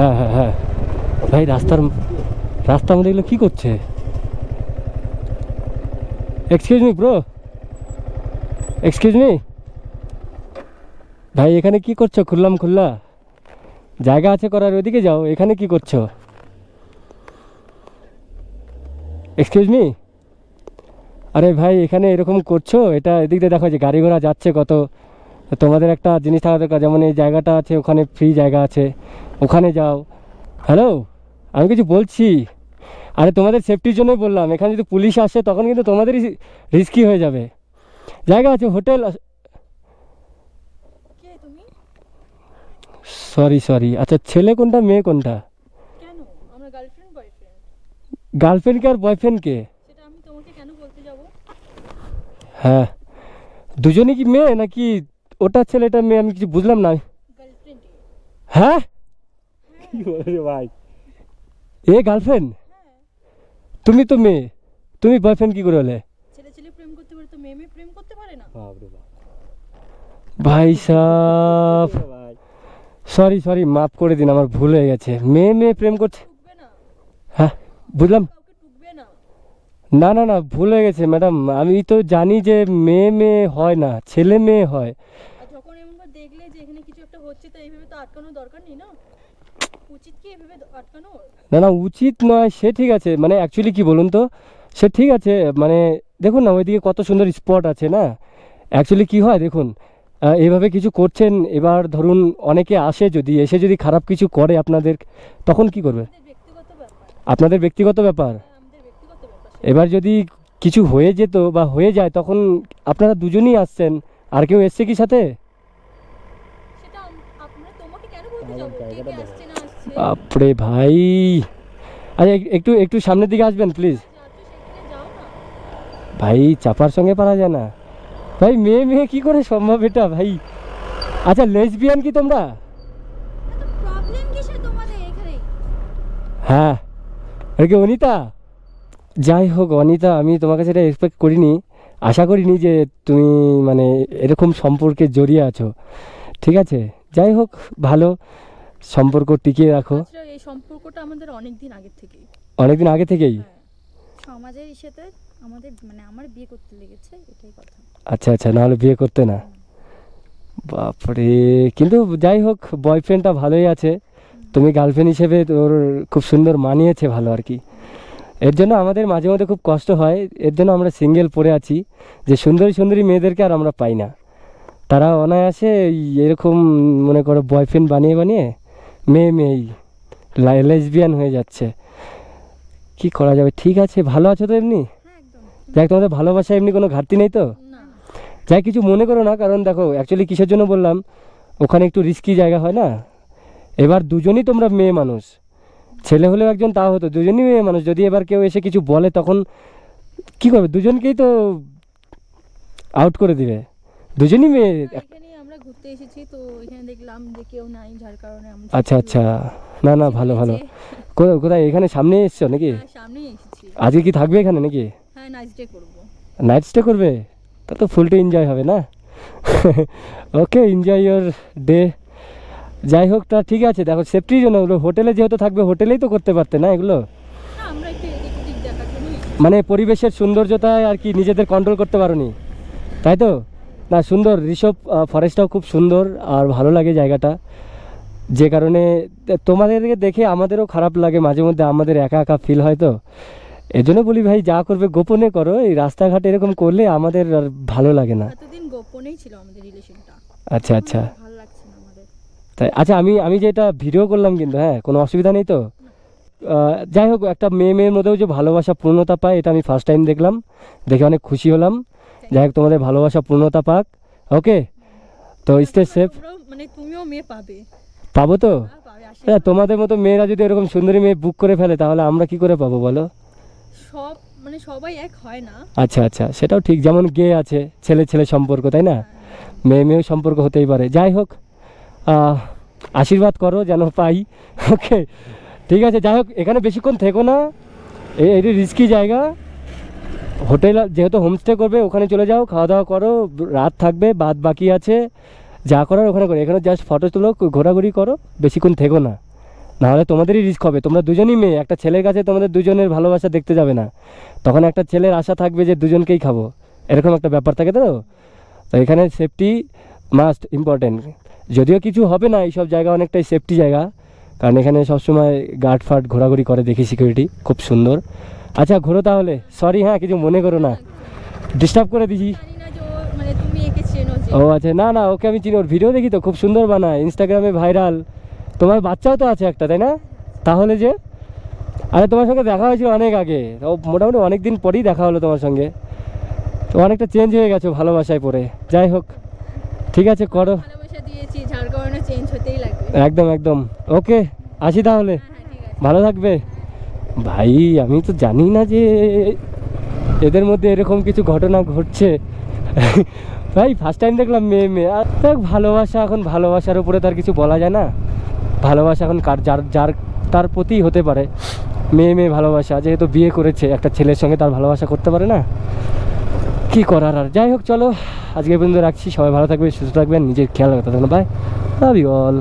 হ্যাঁ হ্যাঁ হ্যাঁ। ভাই, রাস্তার রাস্তার মধ্যে এগুলো কী করছে? Excuse me bro excuse me ভাই, এখানে কি করছ? খুললাম, খুল্লা। জায়গা আছে করার, ওইদিকে যাও। এখানে কি করছ? এক্সকিউজ মি আরে ভাই, এখানে এরকম করছ? এটা এদিক দিয়ে দেখো যে গাড়ি ঘোড়া যাচ্ছে কত। তোমাদের একটা জিনিস থাকা দরকার, যেমন এই জায়গাটা আছে, ওখানে ফ্রি জায়গা আছে। ওখানে যাও। হ্যালো আমি কিছু বলছি। আরে তোমাদের সেফটির জন্যই বললাম। এখানে যদি পুলিশ আসে তখন কিন্তু তোমাদেরই রিস্কি হয়ে যাবে। জায়গা আছে হোটেল সরি সরি আচ্ছা ছেলে কোনটা মেয়ে কোনটা? গার্লফ্রেন্ডকে আর বয়ফ্রেন্ডকে হ্যাঁ। দুজনই কি মেয়ে নাকি ওটা ছেলেটা মেয়ে? আমি কিছু বুঝলাম না। হ্যাঁ? বলে ভাই। এ গার্লফ্রেন্ড তুমি তো মেয়ে। তুমি বয়ফ্রেন্ড কি করে হলে? ছেলে ছেলে প্রেম করতে পারে তো মেয়ে মেয়ে প্রেম করতে পারে না? ভাই সাহ সরি সরি মাফ করে দিন আমার ভুল হয়ে গেছে। মেয়ে মেয়ে প্রেম করছে? হ্যাঁ বুঝলাম। না। না না না ভুল হয়ে গেছে ম্যাডাম। আমি তো জানি যে মেয়ে মেয়ে হয় না ছেলে মেয়ে হয়। যখন দেখলে যে এখানে কিছু একটা হচ্ছে তো এইভাবে তো আটকানোর দরকার নেই না উচিত কি এভাবে আটকানোর না না উচিত নয় সে ঠিক আছে। মানে অ্যাকচুয়ালি কি বলুন তো? সে ঠিক আছে মানে দেখুন না ওইদিকে কত সুন্দর স্পট আছে না? অ্যাকচুয়ালি কি হয় দেখুন আহ, এইভাবে কিছু করছেন এবার ধরুন অনেকে আসে যদি এসে যদি খারাপ কিছু করে আপনাদের তখন কি করবে? আপনাদের ব্যক্তিগত হ্যাঁ, ব্যক্তিগত ব্যাপার এবার যদি কিছু হয়ে যেত বা হয়ে যায় তখন আপনারা দুজনই আসছেন আর কেউ এসছে কি সাথে সেটা আম- আমরা তোমাকে কেন বলতে যাব কে কে আসছে না আসছে বাপরে ভাই। আচ্ছা একটু একটু সামনের দিকে আসবেন প্লিজ যাও না। ভাই চাপার সঙ্গে পারা যায় না। ভাই মেয়ে মেয়ে কি করে সম্ভব এটা ভাই? আচ্ছা লেসবিয়ান কি তোমরা? হ্যাঁ। আর কি অনিতা? যাই হোক অনিতা আমি তোমার কাছে এটা এক্সপেক্ট করিনি। আশা করিনি যে তুমি মানে এরকম সম্পর্কে জড়িয়ে আছো। ঠিক আছে? যাই হোক ভালো সম্পর্ক টিকিয়ে রাখো। এই সম্পর্কটা আমাদের অনেক দিন আগের থেকেই। অনেকদিন আগে থেকেই? সমাজের ইসেতে আমাদের মানে আমার বিয়ে করতে লেগেছে এটাই কথা। আচ্ছা আচ্ছা নাহলে বিয়ে করতে না? বাপরে কিন্তু যাই হোক বয়ফ্রেন্ডটা ভালোই আছে। তুমি গার্লফ্রেন্ড হিসেবে তোর খুব সুন্দর মানিয়েছে ভালো আর কি। এর জন্য আমাদের মাঝে মধ্যে খুব কষ্ট হয়। এর জন্য আমরা সিঙ্গেল পড়ে আছি। যে সুন্দরী সুন্দরী মেয়েদেরকে আর আমরা পাই না। তারা অনায়াসে এরকম মনে করো বয়ফ্রেন্ড বানিয়ে বানিয়ে মেয়ে মেয়েই লেসবিয়ান হয়ে যাচ্ছে। কি করা যাবে? ঠিক আছে ভালো আছো তো এমনি? হ্যাঁ একদম। যাক তোমাদের ভালোবাসা এমনি কোনো ঘাটতি নেই তো? যাই কিছু মনে করো না কারণ দেখো অ্যাকচুয়ালি কিসের জন্য বললাম ওখানে একটু রিস্কি জায়গা হয় না? এবার দুজনই তোমরা মেয়ে মানুষ। ছেলে হলেও একজন তাও হতো দুজনই মেয়ে মানুষ। যদি এবার কেউ এসে কিছু বলে তখন কি করবে? দুজনকেই তো আউট করে দিবে। দুজনই মেয়ে আমরা ঘুরতে এসেছি তো এখানে দেখলাম যে কেউ নাই যার কারণে আচ্ছা আচ্ছা। না না ভালো ভালো। কোথায় কোথায় এখানে সামনে এসছো নাকি? হ্যাঁ সামনেই এসেছি। আজকে কি থাকবে এখানে নাকি? হ্যাঁ নাইস ডে করব। নাইট স্টে করবে? তা তো ফুলটা এনজয় হবে না? ওকে এনজয় ইয়োর ডে যাই হোক তা ঠিক আছে দেখো সেফটির জন্য ওগুলো হোটেলে যেহেতু থাকবে হোটেলেই তো করতে পারতে না এগুলো। মানে পরিবেশের সৌন্দর্যতায় আর কি নিজেদের কন্ট্রোল করতে পারোনি তাই তো? না সুন্দর। ঋষভ ফরেস্টটাও খুব সুন্দর আর ভালো লাগে জায়গাটা। যে কারণে তোমাদেরকে দেখে আমাদেরও খারাপ লাগে মাঝে মধ্যে আমাদের একা একা ফিল হয় তো। এই জন্য বলি ভাই যা করবে গোপনে করো। এই রাস্তাঘাট এরকম করলে আমাদের আর ভালো লাগে না। গোপনেই ছিল আমাদের রিলেশনটা আচ্ছা আচ্ছা। ভালো লাগছে না আমাদের। তাই আচ্ছা আমি আমি যেটা ভিডিও করলাম কিন্তু হ্যাঁ কোনো অসুবিধা নেই তো? যাই হোক একটা মেয়ে মেয়ের মধ্যেও যে ভালোবাসা পূর্ণতা পায় এটা আমি ফার্স্ট টাইম দেখলাম। দেখে অনেক খুশি হলাম। যাই হোক তোমাদের ভালোবাসা পূর্ণতা পাক। ওকে তো স্টে সেফ মানে তুমিও মেয়ে পাবে। পাবো তো? হ্যাঁ, হ্যাঁ তোমাদের মতো মেয়েরা যদি এরকম সুন্দরী মেয়ে বুক করে ফেলে তাহলে আমরা কি করে পাবো বলো? সব মানে সবাই এক হয় না। আচ্ছা আচ্ছা সেটাও ঠিক। যেমন গে আছে ছেলে ছেলে সম্পর্ক তাই না? মেয়ে মেয়েও সম্পর্ক হতেই পারে। যাই হোক আশীর্বাদ করো যেন পাই। ওকে ঠিক আছে যাই হোক এখানে বেশিক্ষণ থেকো না। এই এটি রিস্কি জায়গা। হোটেল, যেহেতু হোমস্টে করবে, ওখানে চলে যাও খাওয়া দাওয়া করো, রাত থাকবে, বাদ বাকি আছে, যা করার ওখানে করো। এখানে জাস্ট ফটো তুলো, ঘোরাঘুরি করো, বেশিক্ষণ থেকো না। নাহলে তোমাদেরই রিস্ক হবে। তোমরা দুজনই মেয়ে, একটা ছেলের কাছে তোমাদের দুজনের ভালোবাসা দেখতে যাবে না। তখন একটা ছেলের আশা থাকবে যে দুজনকেই খাব। এরকম একটা ব্যাপার থাকে তো? তো এখানে সেফটি মাস্ট ইম্পর্টেন্ট যদিও কিছু হবে না, এইসব জায়গা অনেকটাই সেফটি জায়গা। কারণ এখানে সবসময় গার্ড ফার্ড ঘোরাঘুরি করে দেখি সিকিউরিটি খুব সুন্দর। আচ্ছা ঘোরো তাহলে। সরি হ্যাঁ কিছু মনে করো না। ডিস্টার্ব করে দিছি। ও আচ্ছা না না ওকে আমি চিনি। ওর ভিডিও দেখি তো খুব সুন্দর বানায়। ইনস্টাগ্রামে ভাইরাল তোমার বাচ্চাও তো আছে একটা তাই না? তাহলে যে? আরে তোমার সঙ্গে দেখা হয়েছিল অনেক আগে। ও মোটামুটি অনেক দিন পরেই দেখা হলো তোমার সঙ্গে। তো অনেকটা চেঞ্জ হয়ে গেছো ভালোবাসায় পড়ে। যাই হোক ঠিক আছে করো। একদম একদম। ওকে আসি তাহলে। হ্যাঁ হ্যাঁ ভালো থাকবে। ভাই, আমি তো জানি না যে এদের মধ্যে এরকম কিছু ঘটনা ঘটছে। ভাই ফার্স্ট টাইম দেখলাম মেয়ে মেয়ে। আর দেখ, ভালোবাসা এখন ভালোবাসার উপরে তার কিছু বলা যায় না। ভালোবাসা এখন কার, যার যার, তার প্রতি হতে পারে। মেয়ে মেয়ে ভালোবাসা, যেহেতু বিয়ে করেছে, একটা ছেলের সঙ্গে তার ভালোবাসা করতে পারে না। কি করার আর? যাই হোক, চলো। আজকে পর্যন্ত রাখছি। সবাই ভালো থাকবে সুস্থ থাকবেন, নিজের খেয়াল রাখতে থাকবেন ইউ অল